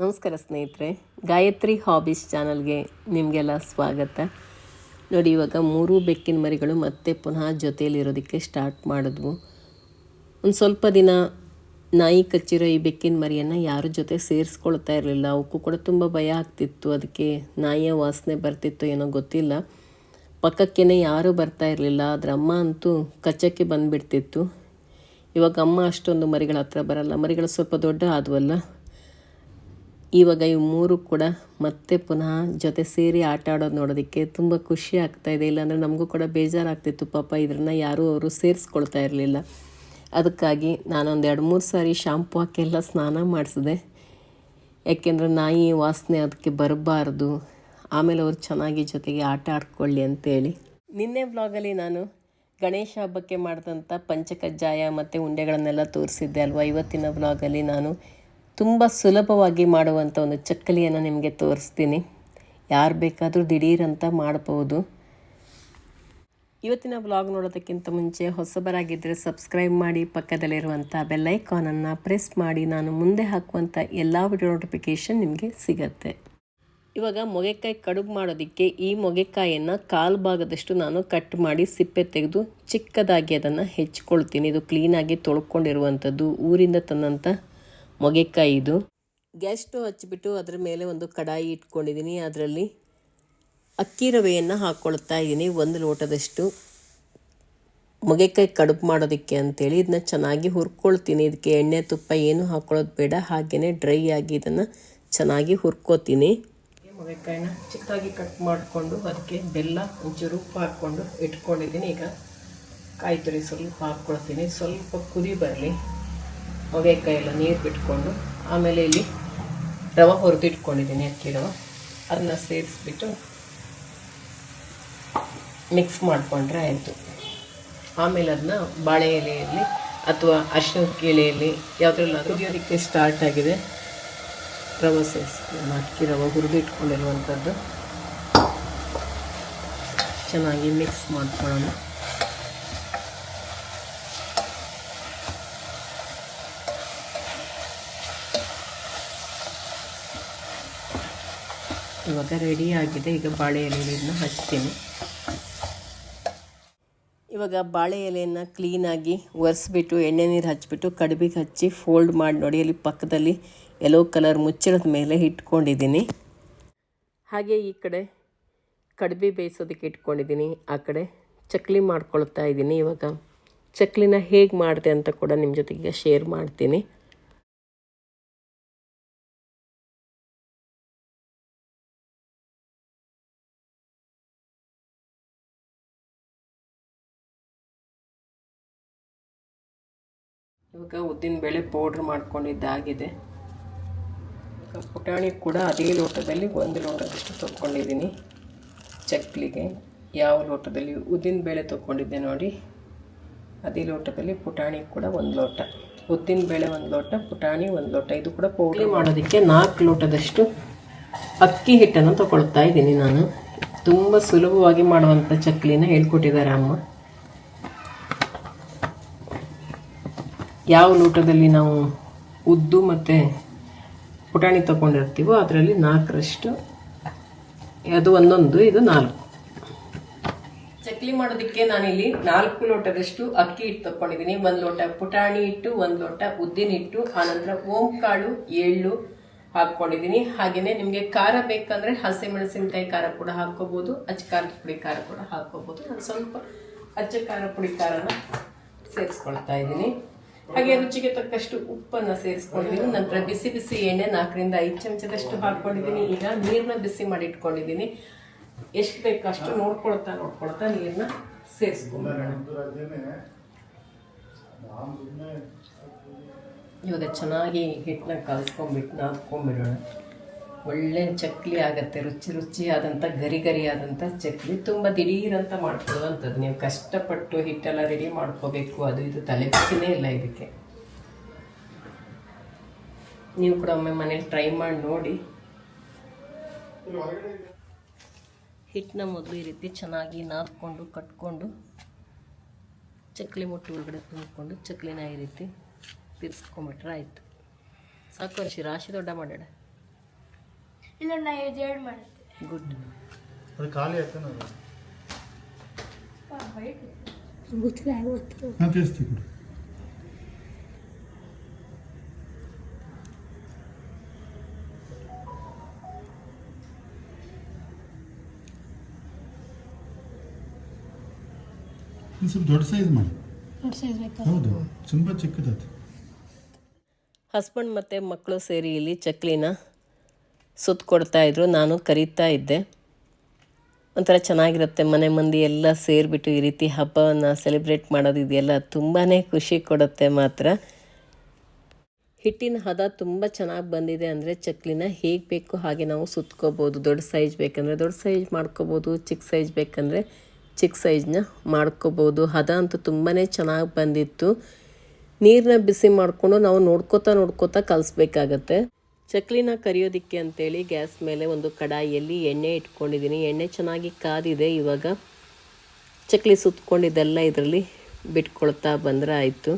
ನಮಸ್ಕಾರ ಸ್ನೇಹಿತರೆ, ಗಾಯತ್ರಿ ಹಾಬೀಸ್ ಚಾನಲ್ಗೆ ನಿಮಗೆಲ್ಲ ಸ್ವಾಗತ. ನೋಡಿ, ಇವಾಗ ಮೂರು ಬೆಕ್ಕಿನ ಮರಿಗಳು ಮತ್ತೆ ಪುನಃ ಜೊತೆಯಲ್ಲಿರೋದಕ್ಕೆ ಸ್ಟಾರ್ಟ್ ಮಾಡಿದ್ವು. ಒಂದು ಸ್ವಲ್ಪ ದಿನ ನಾಯಿ ಕಚ್ಚಿರೋ ಈ ಬೆಕ್ಕಿನ ಮರಿಯನ್ನು ಯಾರ ಜೊತೆ ಸೇರಿಸ್ಕೊಳ್ತಾ ಇರಲಿಲ್ಲ, ಅವಕ್ಕೂ ಕೂಡ ತುಂಬ ಭಯ ಆಗ್ತಿತ್ತು. ಅದಕ್ಕೆ ನಾಯಿಯ ವಾಸನೆ ಬರ್ತಿತ್ತು ಏನೋ ಗೊತ್ತಿಲ್ಲ. ಪಕ್ಕಕ್ಕೇ ಯಾರೂ ಬರ್ತಾ ಇರಲಿಲ್ಲ ಅದ್ರ ಅಮ್ಮ ಅಂತೂ ಕಚ್ಚಕ್ಕೆ ಬಂದುಬಿಡ್ತಿತ್ತು. ಇವಾಗ ಅಮ್ಮ ಅಷ್ಟೊಂದು ಮರಿಗಳ ಹತ್ರ ಬರಲ್ಲ. ಮರಿಗಳು ಸ್ವಲ್ಪ ದೊಡ್ಡ ಆದವಲ್ಲ? ಇವಾಗ ಇವು ಮೂರು ಕೂಡ ಮತ್ತೆ ಪುನಃ ಜೊತೆ ಸೇರಿ ಆಟ ಆಡೋದು ನೋಡೋದಕ್ಕೆ ತುಂಬ ಖುಷಿ ಆಗ್ತಾ ಇದೆ. ಇಲ್ಲಾಂದರೆ ನಮಗೂ ಕೂಡ ಬೇಜಾರಾಗ್ತಿತ್ತು. ಪಾಪ ಇದನ್ನು ಯಾರೂ ಅವರು ಸೇರಿಸ್ಕೊಳ್ತಾ ಇರಲಿಲ್ಲ. ಅದಕ್ಕಾಗಿ ನಾನೊಂದು ಎರಡು ಮೂರು ಸಾರಿ ಶಾಂಪು ಹಾಕೆಲ್ಲ ಸ್ನಾನ ಮಾಡಿಸಿದೆ. ಯಾಕೆಂದರೆ ನಾಯಿ ವಾಸನೆ ಅದಕ್ಕೆ ಬರಬಾರ್ದು. ಆಮೇಲೆ ಅವರು ಚೆನ್ನಾಗಿ ಜೊತೆಗೆ ಆಟ ಆಡ್ಕೊಳ್ಳಿ ಅಂತೇಳಿ. ನಿನ್ನೆ ವ್ಲಾಗಲ್ಲಿ ನಾನು ಗಣೇಶ ಹಬ್ಬಕ್ಕೆ ಮಾಡಿದಂಥ ಪಂಚಕಜ್ಜಾಯ ಮತ್ತು ಉಂಡೆಗಳನ್ನೆಲ್ಲ ತೋರಿಸಿದ್ದೆ ಅಲ್ವಾ? ಇವತ್ತಿನ ವ್ಲಾಗಲ್ಲಿ ನಾನು ತುಂಬ ಸುಲಭವಾಗಿ ಮಾಡುವಂಥ ಒಂದು ಚಕ್ಕಲಿಯನ್ನು ನಿಮಗೆ ತೋರಿಸ್ತೀನಿ. ಯಾರು ಬೇಕಾದರೂ ದಿಢೀರಂತ ಮಾಡಬಹುದು ಇವತ್ತಿನ ಬ್ಲಾಗ್ ನೋಡೋದಕ್ಕಿಂತ ಮುಂಚೆ ಹೊಸಬರಾಗಿದ್ದರೆ ಸಬ್ಸ್ಕ್ರೈಬ್ ಮಾಡಿ ಪಕ್ಕದಲ್ಲಿರುವಂಥ ಬೆಲ್ಲೈಕಾನನ್ನು ಪ್ರೆಸ್ ಮಾಡಿ, ನಾನು ಮುಂದೆ ಹಾಕುವಂಥ ಎಲ್ಲ ವಿಡಿಯೋ ನೋಟಿಫಿಕೇಷನ್ ನಿಮಗೆ ಸಿಗತ್ತೆ. ಇವಾಗ ಮೊಗೆಕಾಯಿ ಕಡುಬು ಮಾಡೋದಕ್ಕೆ ಈ ಮೊಗೆಕಾಯಿಯನ್ನು ಕಾಲು ಭಾಗದಷ್ಟು ನಾನು ಕಟ್ ಮಾಡಿ ಸಿಪ್ಪೆ ತೆಗೆದು ಚಿಕ್ಕದಾಗಿ ಅದನ್ನು ಹೆಚ್ಕೊಳ್ತೀನಿ. ಇದು ಕ್ಲೀನಾಗಿ ತೊಳ್ಕೊಂಡಿರುವಂಥದ್ದು ಊರಿಂದ ತಂದಂಥ ಮೊಗೆಕಾಯಿ ಇದು ಗ್ಯಾಸ್ ಸ್ಟವ್ ಹಚ್ಚಿಬಿಟ್ಟು ಅದರ ಮೇಲೆ ಒಂದು ಕಡಾಯಿ ಇಟ್ಕೊಂಡಿದ್ದೀನಿ. ಅದರಲ್ಲಿ ಅಕ್ಕಿ ರವೆಯನ್ನು ಹಾಕ್ಕೊಳ್ತಾ ಇದ್ದೀನಿ. ಒಂದು ಲೋಟದಷ್ಟು ಮೊಗೆಕಾಯಿ ಕಡುಬು ಮಾಡೋದಕ್ಕೆ ಅಂತೇಳಿ ಇದನ್ನ ಚೆನ್ನಾಗಿ ಹುರ್ಕೊಳ್ತೀನಿ. ಇದಕ್ಕೆ ಎಣ್ಣೆ ತುಪ್ಪ ಏನು ಹಾಕ್ಕೊಳ್ಳೋದು ಬೇಡ. ಹಾಗೆಯೇ ಡ್ರೈ ಆಗಿ ಇದನ್ನು ಚೆನ್ನಾಗಿ ಹುರ್ಕೋತೀನಿ. ಮೊಗೆಕಾಯಿನ ಚಿಕ್ಕದಾಗಿ ಕಟ್ ಮಾಡಿಕೊಂಡು ಅದಕ್ಕೆ ಬೆಲ್ಲ ಒಂಚೂರು ಉಪ್ಪು ಹಾಕ್ಕೊಂಡು ಇಟ್ಕೊಂಡಿದ್ದೀನಿ. ಈಗ ಕಾಯಿ ತುರಿ ಸ್ವಲ್ಪ ಹಾಕ್ಕೊಳ್ತೀನಿ. ಸ್ವಲ್ಪ ಕುದಿ ಬರಲಿ. ಎಲ್ಲ ನೀರು ಬಿಟ್ಕೊಂಡು, ಆಮೇಲೆ ಇಲ್ಲಿ ರವೆ ಹುರಿದು ಇಟ್ಕೊಂಡಿದ್ದೀನಿ ಅಕ್ಕಿ ರವೆ. ಅದನ್ನ ಸೇರಿಸ್ಬಿಟ್ಟು ಮಿಕ್ಸ್ ಮಾಡಿಕೊಂಡ್ರೆ ಆಯಿತು. ಆಮೇಲೆ ಅದನ್ನ ಬಾಳೆ ಎಲೆಯಲ್ಲಿ ಅಥವಾ ಅರಿಶಿನದ ಎಲೆಯಲ್ಲಿ ಯಾವುದ್ರಲ್ಲಾದರೂ ಕುದಿಯೋದಕ್ಕೆ ಸ್ಟಾರ್ಟ್ ಆಗಿದೆ. ರವೆ ಸೇರಿಸ್ತೀನಿ ಅಕ್ಕಿ ರವೆ ಹುರಿದು ಇಟ್ಕೊಂಡಿರುವಂಥದ್ದು ಚೆನ್ನಾಗಿ ಮಿಕ್ಸ್ ಮಾಡ್ಕೊಳ್ಳೋಣ. ಇವಾಗ ರೆಡಿ ಆಗಿದೆ. ಈಗ ಬಾಳೆ ಎಲೆಯನ್ನು ಹಚ್ತೀನಿ. ಇವಾಗ ಬಾಳೆ ಎಲೆಯನ್ನು ಕ್ಲೀನಾಗಿ ಒರೆಸ್ಬಿಟ್ಟು, ಎಣ್ಣೆ ನೀರು ಹಚ್ಚಿಬಿಟ್ಟು ಕಡ್ಬಿಗೆ ಹಚ್ಚಿ ಫೋಲ್ಡ್ ಮಾಡಿ ನೋಡಿ. ಅಲ್ಲಿ ಪಕ್ಕದಲ್ಲಿ ಎಲ್ಲೋ ಕಲರ್ ಮುಚ್ಚಿರೋದ ಮೇಲೆ ಇಟ್ಕೊಂಡಿದ್ದೀನಿ. ಹಾಗೆ ಈ ಕಡೆ ಕಡ್ಬಿ ಬೇಯಿಸೋದಕ್ಕೆ ಇಟ್ಕೊಂಡಿದ್ದೀನಿ. ಆ ಕಡೆ ಚಕ್ಲಿ ಮಾಡ್ಕೊಳ್ತಾ ಇದ್ದೀನಿ. ಇವಾಗ ಚಕ್ಲಿನ ಹೇಗೆ ಮಾಡಿದೆ ಅಂತ ಕೂಡ ನಿಮ್ಮ ಜೊತೆಗೆ ಶೇರ್ ಮಾಡ್ತೀನಿ. ಇವಾಗ ಉದ್ದಿನಬೇಳೆ ಪೌಡ್ರ್ ಮಾಡ್ಕೊಂಡಿದ್ದಾಗಿದೆ ಪುಟಾಣಿ ಕೂಡ ಅದೇ ಲೋಟದಲ್ಲಿ ಒಂದು ಲೋಟದಷ್ಟು ತೊಗೊಂಡಿದ್ದೀನಿ ಚಕ್ಲಿಗೆ ಯಾವ ಲೋಟದಲ್ಲಿ ಉದ್ದಿನಬೇಳೆ ತೊಗೊಂಡಿದ್ದೆ ನೋಡಿ. ಅದೇ ಲೋಟದಲ್ಲಿ ಪುಟಾಣಿ ಕೂಡ ಒಂದು ಲೋಟ. ಉದ್ದಿನ ಬೇಳೆ ಒಂದು ಲೋಟ, ಪುಟಾಣಿ ಒಂದು ಲೋಟ. ಇದು ಕೂಡ ಪೌಡ್ರ್ ಮಾಡೋದಕ್ಕೆ ನಾಲ್ಕು ಲೋಟದಷ್ಟು ಅಕ್ಕಿ ಹಿಟ್ಟನ್ನು ತಗೊಳ್ತಾ ಇದ್ದೀನಿ ನಾನು. ತುಂಬ ಸುಲಭವಾಗಿ ಮಾಡುವಂಥ ಚಕ್ಲಿನ ಹೇಳ್ಕೊಟ್ಟಿದ್ದಾರೆ ಅಮ್ಮ. ಯಾವ ಲೋಟದಲ್ಲಿ ನಾವು ಉದ್ದು ಮತ್ತು ಪುಟಾಣಿ ತಗೊಂಡಿರ್ತೀವೋ ಅದರಲ್ಲಿ ನಾಲ್ಕರಷ್ಟು, ಅದು ಒಂದೊಂದು, ಇದು ನಾಲ್ಕು. ಚಕ್ಲಿ ಮಾಡೋದಕ್ಕೆ ನಾನಿಲ್ಲಿ ನಾಲ್ಕು ಲೋಟದಷ್ಟು ಅಕ್ಕಿ ಹಿಟ್ಟು ತಗೊಂಡಿದ್ದೀನಿ ಒಂದು ಲೋಟ ಪುಟಾಣಿ ಹಿಟ್ಟು, ಒಂದು ಲೋಟ ಉದ್ದಿನ ಹಿಟ್ಟು ಆನಂತರ ಓಂ ಕಾಳು ಎಳ್ಳು ಹಾಕ್ಕೊಂಡಿದ್ದೀನಿ. ಹಾಗೆಯೇ ನಿಮಗೆ ಖಾರ ಬೇಕಂದ್ರೆ ಹಸಿಮೆಣಸಿನಕಾಯಿ ಖಾರ ಕೂಡ ಹಾಕ್ಕೋಬೋದು, ಅಚ್ಚ ಖಾರದ ಪುಡಿ ಖಾರ ಕೂಡ ಹಾಕ್ಕೋಬೋದು. ನಾನು ಸ್ವಲ್ಪ ಅಚ್ಚ ಖಾರ ಪುಡಿ ಖಾರನ ಸೇರಿಸ್ಕೊಳ್ತಾ ಇದ್ದೀನಿ. ಹಾಗೆ ರುಚಿಗೆ ತಕ್ಕಷ್ಟು ಉಪ್ಪನ್ನ ಸೇರಿಸ್ಕೊಂಡಿದ್ದೀನಿ. ನಂತರ ಬಿಸಿ ಬಿಸಿ ಎಣ್ಣೆ ನಾಲ್ಕರಿಂದ ಐದು ಚಮಚದಷ್ಟು ಹಾಕ್ಕೊಂಡಿದ್ದೀನಿ ಈಗ ನೀರನ್ನ ಬಿಸಿ ಮಾಡಿ ಇಟ್ಕೊಂಡಿದ್ದೀನಿ. ಎಷ್ಟು ಬೇಕು ಅಷ್ಟು ನೋಡ್ಕೊಳ್ತಾ ನೋಡ್ಕೊಳ್ತಾ ನೀರನ್ನ ಸೇರಿಸ್ಕೊಂಡ್ಬಿಡೋಣ ಇವಾಗ ಚೆನ್ನಾಗಿ ಹಿಟ್ಟನ್ನ ಕಲಿಸ್ಕೊಂಡ್ಬಿಟ್ಟು ನಾದ್ಕೊಂಡ್ಬಿಡೋಣ. ಒಳ್ಳೆ ಚಕ್ಲಿ ಆಗುತ್ತೆ, ರುಚಿ ರುಚಿಯಾದಂಥ ಗರಿ ಗರಿಯಾದಂಥ ಚಕ್ಲಿ. ತುಂಬ ದಿಢೀರಂತ ಮಾಡ್ಕೊಳ್ಳುವಂಥದ್ದು. ನೀವು ಕಷ್ಟಪಟ್ಟು ಹಿಟ್ಟೆಲ್ಲ ರೆಡಿ ಮಾಡ್ಕೋಬೇಕು. ಅದು ಇದು ತಲೆ ಬಿಸಿನೇ ಇಲ್ಲ ಇದಕ್ಕೆ. ನೀವು ಕೂಡ ಒಮ್ಮೆ ಮನೇಲಿ ಟ್ರೈ ಮಾಡಿ ನೋಡಿ. ಹಿಟ್ಟನ್ನ ಮೊದಲು ಈ ರೀತಿ ಚೆನ್ನಾಗಿ ನಾದ್ಕೊಂಡು, ಕಟ್ಕೊಂಡು, ಚಕ್ಲಿ ಮುಟ್ಟು ಒಳಗಡೆ ತುಂಬಿಕೊಂಡು, ಚಕ್ಲಿನ ಈ ರೀತಿ ತಿರ್ಸ್ಕೊಂಬಿಟ್ರೆ ಆಯಿತು. ಸಾಕು ರಾಶಿ ದೊಡ್ಡ ಮಾಡ್ಯಾಡ ಇಲ್ಲ ನಾ ಎರಡು ಮಾಡುತ್ತೆ. ಗುಡ್ ಅದು ಖಾಲಿ ಕೊಡಿ. ಒಂದು ಸ್ವಲ್ಪ ದೊಡ್ಡ ಸೈಜ್ ಮಾಡಿ. ದೊಡ್ಡ ಸೈಜ್ ಬೇಕಾ? ಹೌದು ತುಂಬ ಚಿಕ್ಕದಾಯ್ತು. ಹಸ್ಬೆಂಡ್ ಮತ್ತೆ ಮಕ್ಕಳು ಸೇರಿ ಇಲ್ಲಿ ಚಕ್ಲಿನ ಸುತ್ತ ಕೊಡ್ತಾಯಿದ್ರು ನಾನು ಕರೀತಾ ಇದ್ದೆ. ಒಂಥರ ಚೆನ್ನಾಗಿರುತ್ತೆ ಮನೆ ಮಂದಿ ಎಲ್ಲ ಸೇರಿಬಿಟ್ಟು ಈ ರೀತಿ ಹಬ್ಬವನ್ನು ಸೆಲೆಬ್ರೇಟ್ ಮಾಡೋದು ಇದೆಯಲ್ಲ ತುಂಬಾ ಖುಷಿ ಕೊಡುತ್ತೆ ಮಾತ್ರ. ಹಿಟ್ಟಿನ ಹದ ತುಂಬ ಚೆನ್ನಾಗಿ ಬಂದಿದೆ ಅಂದರೆ ಚಕ್ಲಿನ ಹೇಗೆ ಬೇಕು ಹಾಗೆ ನಾವು ಸುತ್ಕೋಬೋದು. ದೊಡ್ಡ ಸೈಜ್ ಬೇಕಂದರೆ ದೊಡ್ಡ ಸೈಜ್ ಮಾಡ್ಕೋಬೋದು, ಚಿಕ್ಕ ಸೈಜ್ ಬೇಕಂದರೆ ಚಿಕ್ಕ ಸೈಜ್ನ ಮಾಡ್ಕೋಬೋದು. ಹದ ಅಂತೂ ತುಂಬಾ ಚೆನ್ನಾಗಿ ಬಂದಿತ್ತು. ನೀರನ್ನ ಬಿಸಿ ಮಾಡಿಕೊಂಡು ನಾವು ನೋಡ್ಕೋತಾ ನೋಡ್ಕೋತಾ ಕಲಿಸ್ಬೇಕಾಗತ್ತೆ. ಚಕ್ಲಿನ ಕರಿಯೋದಕ್ಕೆ ಅಂತೇಳಿ ಗ್ಯಾಸ್ ಮೇಲೆ ಒಂದು ಕಡಾಯಿಯಲ್ಲಿ ಎಣ್ಣೆ ಇಟ್ಕೊಂಡಿದ್ದೀನಿ. ಎಣ್ಣೆ ಚೆನ್ನಾಗಿ ಕಾದಿದೆ. ಇವಾಗ ಚಕ್ಲಿ ಸುತ್ತಕೊಂಡಿದ್ದೆಲ್ಲ ಇದರಲ್ಲಿ ಬಿಟ್ಕೊಳ್ತಾ ಬಂದರೆ ಆಯಿತು.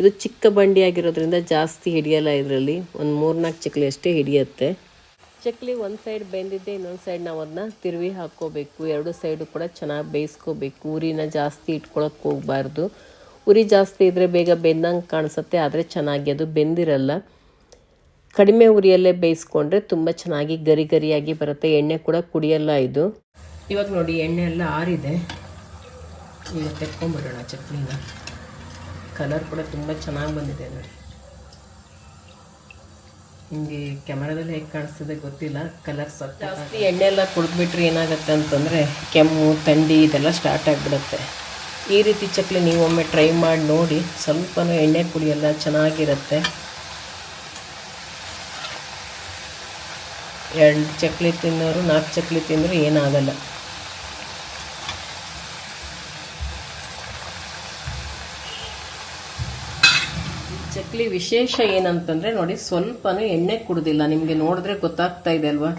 ಇದು ಚಿಕ್ಕ ಬಂಡಿ ಆಗಿರೋದ್ರಿಂದ ಜಾಸ್ತಿ ಹಿಡಿಯಲ್ಲ ಇದರಲ್ಲಿ. ಒಂದು ಮೂರ್ನಾಲ್ಕು ಚಕ್ಲಿ ಅಷ್ಟೇ ಹಿಡಿಯುತ್ತೆ. ಚಕ್ಲಿ ಒಂದು ಸೈಡ್ ಬೆಂದಿದ್ದೆ ಇನ್ನೊಂದು ಸೈಡ್ ನಾವು ಅದನ್ನ ತಿರುವಿ ಹಾಕ್ಕೋಬೇಕು. ಎರಡು ಸೈಡು ಕೂಡ ಚೆನ್ನಾಗಿ ಬೇಯಿಸ್ಕೋಬೇಕು. ಉರಿನ ಜಾಸ್ತಿ ಇಟ್ಕೊಳಕ್ಕೆ ಹೋಗಬಾರ್ದು. ಉರಿ ಜಾಸ್ತಿ ಇದ್ದರೆ ಬೇಗ ಬೆಂದಂಗೆ ಕಾಣಿಸುತ್ತೆ, ಆದರೆ ಚೆನ್ನಾಗಿ ಅದು ಬೆಂದಿರಲ್ಲ. ಕಡಿಮೆ ಉರಿಯಲ್ಲೇ ಬೇಯಿಸ್ಕೊಂಡ್ರೆ ತುಂಬ ಚೆನ್ನಾಗಿ ಗರಿ ಗರಿಯಾಗಿ ಬರುತ್ತೆ. ಎಣ್ಣೆ ಕೂಡ ಕುಡಿಯಲ್ಲ ಇದು. ಇವಾಗ ನೋಡಿ ಎಣ್ಣೆ ಎಲ್ಲ ಆರಿದೆ. ಈಗ ತೆಕ್ಕೊಂಬಿಡೋಣ ಚಟ್ನಿನ. ಕಲರ್ ಕೂಡ ತುಂಬ ಚೆನ್ನಾಗಿ ಬಂದಿದೆ ನೋಡಿ. ನಿಮಗೆ ಕ್ಯಾಮರಾದಲ್ಲಿ ಹೇಗೆ ಕಾಣಿಸ್ತದೆ ಗೊತ್ತಿಲ್ಲ. ಕಲರ್ ಸತ್ತ ಜಾಸ್ತಿ ಎಣ್ಣೆ ಎಲ್ಲ ಕುಡಿದ್ಬಿಟ್ರೆ ಏನಾಗುತ್ತೆ ಅಂತಂದರೆ ಕೆಮ್ಮು ಥಂಡಿ ಇದೆಲ್ಲ ಸ್ಟಾರ್ಟ್ ಆಗಿಬಿಡುತ್ತೆ. ಈ ರೀತಿ ಚಕ್ಲಿ ನೀವು ಒಮ್ಮೆ ಟ್ರೈ ಮಾಡಿ ನೋಡಿ. ಸ್ವಲ್ಪನೂ ಎಣ್ಣೆ ಕುಡಿಯಲ್ಲ ಚೆನ್ನಾಗಿರುತ್ತೆ. ಎರಡು ಚಕ್ಲಿ ತಿನ್ನೋರು, ನಾಲ್ಕು ಚಕ್ಲಿ ತಿಂದರೂ ಏನಾಗಲ್ಲ. ಚಕ್ಲಿ ವಿಶೇಷ ಏನಂತಂದರೆ ನೋಡಿ, ಸ್ವಲ್ಪನೂ ಎಣ್ಣೆ ಕುಡ್ದಿಲ್ಲ. ನಿಮಗೆ ನೋಡಿದ್ರೆ ಗೊತ್ತಾಗ್ತಾ ಇದೆ ಅಲ್ವಾ?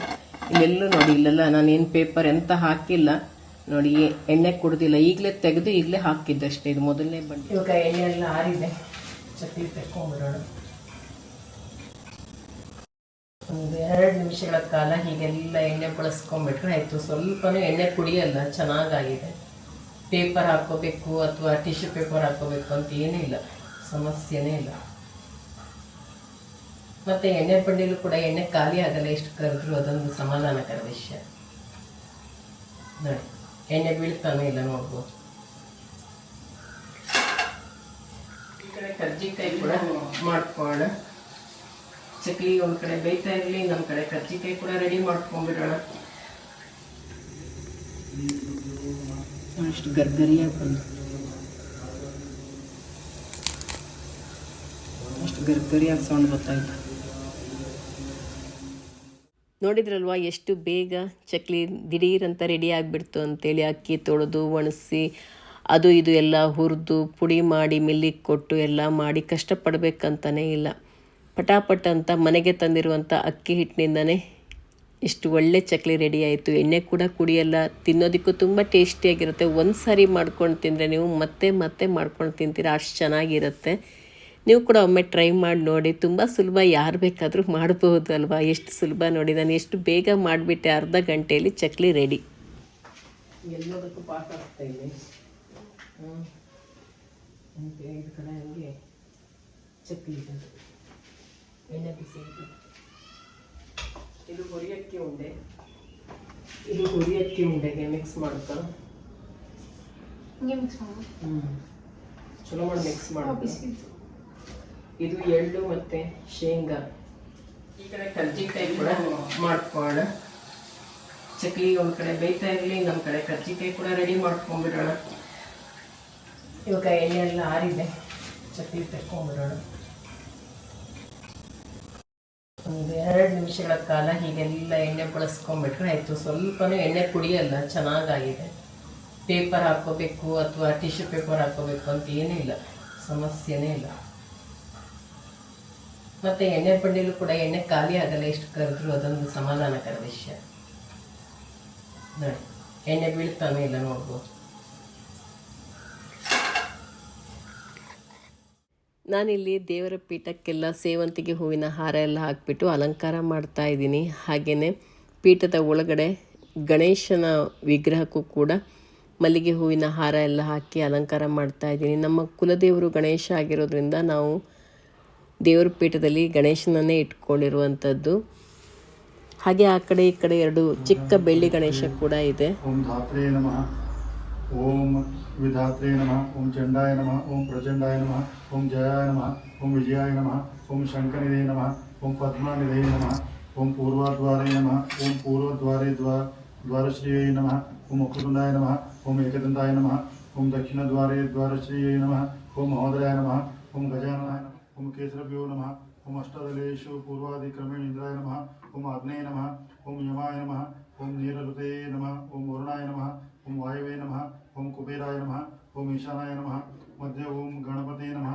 ಇಲ್ಲೆಲ್ಲೂ ನೋಡಿ, ಇಲ್ಲೆಲ್ಲ ನಾನೇನು ಪೇಪರ್ ಎಂತ ಹಾಕಿಲ್ಲ. ನೋಡಿ ಎಣ್ಣೆ ಕುಡ್ದಿಲ್ಲ. ಈಗಲೇ ತೆಗೆದು ಈಗಲೇ ಹಾಕಿದ್ದಷ್ಟೇ ಇದು ಮೊದಲನೇ ಬಂಡಿ. ಇವಾಗ ಎಣ್ಣೆ ಎಲ್ಲ ಆರಿದೆ. ಚಕ್ಲಿ ತೆಕ್ಕೊಂಡ್ಬಿಡೋಣ ಒಂದು ಎರಡು ನಿಮಿಷಗಳ ಕಾಲ ಹೀಗೆಲ್ಲ ಎಣ್ಣೆ ಬಳಸ್ಕೊಂಡ್ಬಿಟ್ರೆ ಆಯಿತು. ಸ್ವಲ್ಪನೂ ಎಣ್ಣೆ ಕುಡಿಯಲ್ಲ, ಚೆನ್ನಾಗಾಗಿದೆ. ಪೇಪರ್ ಹಾಕ್ಕೋಬೇಕು ಅಥವಾ ಟಿಶ್ಯೂ ಪೇಪರ್ ಹಾಕ್ಕೋಬೇಕು ಅಂತ ಏನಿಲ್ಲ ಸಮಸ್ಯೆನೇ ಇಲ್ಲ. ಮತ್ತೆ ಎಣ್ಣೆ ಬಂಡಿಲು ಕೂಡ ಎಣ್ಣೆ ಖಾಲಿ ಆಗಲ್ಲ, ಎಷ್ಟು ಕರೆದ್ರು ಅದೊಂದು ಸಮಾಧಾನಕರ ವಿಷಯ. ನೋಡಿ, ಎಣ್ಣೆ ಬೀಳ್ತಾನೆ ಇಲ್ಲ ನೋಡ್ಬೋದು. ಈ ಕಡೆ ಕರ್ಜಿಕಾಯಿ ಕೂಡ ಮಾಡ್ಕೊಳ್ಳೋಣ. ಚಕ್ಲಿ ಒಂದ್ ಕಡೆ ಬೇಯ್ತಾ ಇರಲಿ ನಮ್ಮ ಕಡೆ ಕರ್ಜಿಕಾಯಿ ಕೂಡ ರೆಡಿ ಮಾಡ್ಕೊಂಡ್ಬಿಡೋಣ. ಅಷ್ಟು ಗರ್ಗರಿಯಾಗಿ ಬಂದು ಅಷ್ಟು ಗರ್ಗರಿಯಾಗಿ ಸೌಂಡ್ ಗೊತ್ತಾಯ್ತು. ನೋಡಿದ್ರಲ್ವ ಎಷ್ಟು ಬೇಗ ಚಕ್ಲಿ ದಿಢೀರಂತ ರೆಡಿ ಆಗಿಬಿಡ್ತು ಅಂತೇಳಿ ಅಕ್ಕಿ ತೊಳೆದು ಒಣಸಿ ಅದು ಇದು ಎಲ್ಲ ಹುರಿದು ಪುಡಿ ಮಾಡಿ ಮಿಲ್ಲಿಗೆ ಕೊಟ್ಟು ಎಲ್ಲ ಮಾಡಿ ಕಷ್ಟಪಡಬೇಕಂತಲೇ ಇಲ್ಲ. ಪಟಾಪಟ್ ಅಂತ ಮನೆಗೆ ತಂದಿರುವಂಥ ಅಕ್ಕಿ ಹಿಟ್ಟಿನಿಂದನೇ ಇಷ್ಟು ಒಳ್ಳೆ ಚಕ್ಲಿ ರೆಡಿ ಆಯಿತು. ಎಣ್ಣೆ ಕೂಡ ಕುಡಿಯಲ್ಲ. ತಿನ್ನೋದಕ್ಕೂ ತುಂಬ ಟೇಸ್ಟಿಯಾಗಿರುತ್ತೆ ಒಂದು ಸಾರಿ ಮಾಡ್ಕೊಂಡು ತಿಂದರೆ ನೀವು ಮತ್ತೆ ಮತ್ತೆ ಮಾಡ್ಕೊಂಡು ತಿಂತೀರಾ? ಅಷ್ಟು ಚೆನ್ನಾಗಿರುತ್ತೆ. ನೀವು ಕೂಡ ಒಮ್ಮೆ ಟ್ರೈ ಮಾಡಿ ನೋಡಿ. ತುಂಬ ಸುಲಭ. ಯಾರು ಬೇಕಾದರೂ ಮಾಡಬಹುದು ಅಲ್ವಾ? ಎಷ್ಟು ಸುಲಭ ನೋಡಿ. ನಾನು ಎಷ್ಟು ಬೇಗ ಮಾಡಿಬಿಟ್ಟೆ ಅರ್ಧ ಗಂಟೆಯಲ್ಲಿ ಚಕ್ಲಿ ರೆಡಿ ಎಲ್ಲದಕ್ಕೂ ಕಡೆ ಹಂಗೆ ಚಕ್ಲಿ ಬಿಸಿ ಇದೆ. ಇದು ಹುರಿಯಕ್ಕಿ ಉಂಡೆ ಇದು ಹುರಿಯಕ್ಕಿ ಉಂಡೆಗೆ ಮಿಕ್ಸ್ ಮಾಡ್ತಾ ಹಿಂಗೆ ಮಿಕ್ಸ್ ಮಾಡು ಹ್ಞೂ ಚಲೋ ಮಾಡಿ ಮಿಕ್ಸ್ ಮಾಡಿ ಇದು ಎಳ್ಳು ಮತ್ತೆ ಶೇಂಗಾ ಈ ಕಡೆ ಕರ್ಜಿಕಾಯಿ ಕೂಡ ಮಾಡ್ಕೊಳ್ಳೋಣ ಚಕ್ಲಿ ಒಂದ್ ಕಡೆ ಬೇಯ್ತಾ ಇರಲಿ ನಮ್ಮ ಕಡೆ ಕರ್ಜಿಕಾಯಿ ಕೂಡ ರೆಡಿ ಮಾಡ್ಕೊಂಡ್ಬಿಡೋಣ ಇವಾಗ ಎಣ್ಣೆ ಎಲ್ಲ ಆರಿದೆ ಚಕ್ಲಿ ತೆಕ್ಕೊಂಡ್ಬಿಡೋಣ ಒಂದು ಎರಡು ನಿಮಿಷಗಳ ಕಾಲ ಹೀಗೆಲ್ಲ ಎಣ್ಣೆ ಬಳಸ್ಕೊಂಡ್ಬಿಟ್ರೆ ಆಯಿತು. ಸ್ವಲ್ಪನೂ ಎಣ್ಣೆ ಕುಡಿಯಲ್ಲ, ಚೆನ್ನಾಗಾಗಿದೆ. ಪೇಪರ್ ಹಾಕೋಬೇಕು ಅಥವಾ ಟಿಶ್ಯೂ ಪೇಪರ್ ಹಾಕೋಬೇಕು ಅಂತ ಏನಿಲ್ಲ ಸಮಸ್ಯೆನೇ ಇಲ್ಲ. ಮತ್ತೆ ಎಣ್ಣೆ ಬಂಡಿಲು ಕೂಡ ಎಣ್ಣೆ ಖಾಲಿ ಆಗಲ್ಲ, ಎಷ್ಟು ಕರೆದ್ರು ಅದೊಂದು ಸಮಾಧಾನಕರ ವಿಷಯ. ನೋಡಿ, ಎಣ್ಣೆ ಬೀಳ್ತಾನೆ ಇಲ್ಲ ನೋಡ್ಬೋದು. ನಾನಿಲ್ಲಿ ದೇವರ ಪೀಠಕ್ಕೆಲ್ಲ ಸೇವಂತಿಗೆ ಹೂವಿನ ಹಾರ ಎಲ್ಲ ಹಾಕಿಬಿಟ್ಟು ಅಲಂಕಾರ ಮಾಡ್ತಾ ಇದ್ದೀನಿ. ಹಾಗೆಯೇ ಪೀಠದ ಒಳಗಡೆ ಗಣೇಶನ ವಿಗ್ರಹಕ್ಕೂ ಕೂಡ ಮಲ್ಲಿಗೆ ಹೂವಿನ ಹಾರ ಎಲ್ಲ ಹಾಕಿ ಅಲಂಕಾರ ಮಾಡ್ತಾ ಇದ್ದೀನಿ. ನಮ್ಮ ಕುಲದೇವರು ಗಣೇಶ ಆಗಿರೋದ್ರಿಂದ ನಾವು ದೇವರ ಪೀಠದಲ್ಲಿ ಗಣೇಶನನ್ನೇ ಇಟ್ಕೊಂಡಿರುವಂಥದ್ದು. ಹಾಗೆ ಆ ಕಡೆ ಈ ಕಡೆ ಎರಡು ಚಿಕ್ಕ ಬೆಳ್ಳಿ ಗಣೇಶ ಕೂಡ ಇದೆ. ఓం విధాత్రే నమ ఓం చండాయ నమ ఓం ప్రచండాయ నమ ఓం జయాయ నమ ఓం విజయాయ నమ ఓం శంకనిదే నమ ఓం పద్మానిదే నమ ఓం పూర్వాద్వారే నమ ఓం పూర్వద్వారే ద్వా ద్వారశ్రీయై నమ ఓం ముఖుండాయ నమ ఓం ఏకదండాయ నమ ఓం దక్షిణద్వారే ద్వారశ్రీయై నమ ఓం మహోదరాయ నమ ఓం గజానాయ నమ ఓం కేసరభ్యో నమ ఓం అష్టదలేషు పూర్వాదిక్రమేణ ఇంద్రాయ నమ ఓం అగ్నే నమ ఓం యమాయ నమ ఓం నీరృతే నమ ఓం వరుణాయ నమ ఓం వాయువే నమ ఓం కుబేరాయ నమ ఓం ఈశానాయ నమ మధ్య ఓం గణపతే నమ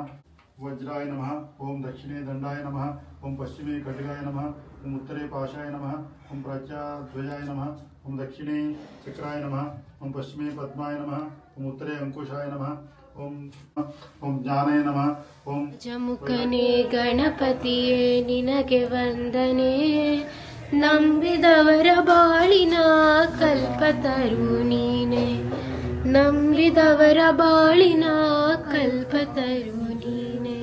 వజ్రాయ నమ ఓం దక్షిణే దండాయ నమ ఓం పశ్చిమే కటికాయ నమ ఓం ఉత్తరే పాశాయ నమ ఓం ప్రత్యాధ్వయాయ నమ ఓం దక్షిణే చక్రాయ నమ ఓం పశ్చిమే పద్మాయ నమ ఓం ఉత్తరే అంకుశాయ నమ ఓం ఓం జ్ఞానాయ నమ ఓం జముఖనే గణపతియే నినగే వందనే ನಂಬಿದವರ ಬಾಳಿನ ಕಲ್ಪತರು ನೀನೆ. ನಂಬಿದವರ ಬಾಳಿನ ಕಲ್ಪತರು ನೀನೆ.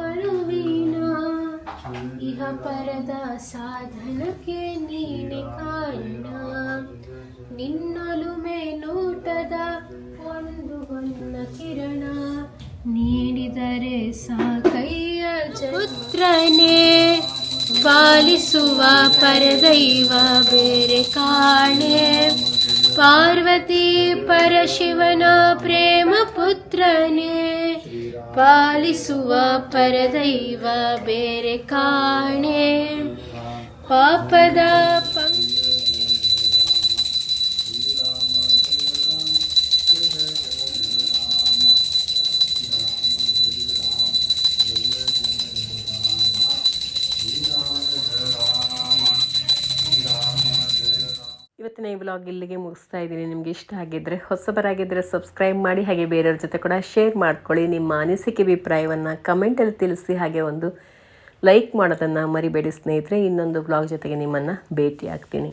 ಅಳುವಿನ ಇಹ ಪರದ ಸಾಧನಕ್ಕೆ ನೀನೆ ಕಾರಣ. ನಿನ್ನೊಲುಮೆ ನೋಟದ ಒಂದು ಹೊನ್ನ ಕಿರಣ ನೀಡಿದರೆ ಸಾಕಯ್ಯ ಪುತ್ರನೇ ಪಾಲಿಸುವ ಪರದೈವ ಬೇರೆ ಕಾಣೆ. ಪಾರ್ವತಿ ಪರಶಿವನ ಪ್ರೇಮ ಪುತ್ರನೇ. ಪಾಲಿಸುವ ಪರದೈವ ಬೇರೆ ಕಾಣೆ. ಪಾಪದ ಪಂಕ ವ್ಲಾಗ್ ಇಲ್ಲಿಗೆ ಮುಗಿಸ್ತಾ ಇದ್ದೀನಿ. ನಿಮಗೆ ಇಷ್ಟ ಆಗಿದ್ದರೆ ಹೊಸಬರಾಗಿದ್ದರೆ ಸಬ್ಸ್ಕ್ರೈಬ್ ಮಾಡಿ, ಹಾಗೆ ಬೇರೆಯವ್ರ ಜೊತೆ ಕೂಡ ಶೇರ್ ಮಾಡ್ಕೊಳ್ಳಿ. ನಿಮ್ಮ ಅನಿಸಿಕೆ ಅಭಿಪ್ರಾಯವನ್ನು ಕಮೆಂಟಲ್ಲಿ ತಿಳಿಸಿ, ಹಾಗೆ ಒಂದು ಲೈಕ್ ಮಾಡೋದನ್ನು ಮರಿಬೇಡಿ ಸ್ನೇಹಿತರೆ. ಇನ್ನೊಂದು ವ್ಲಾಗ್ ಜೊತೆಗೆ ನಿಮ್ಮನ್ನು ಭೇಟಿ ಆಗ್ತೀನಿ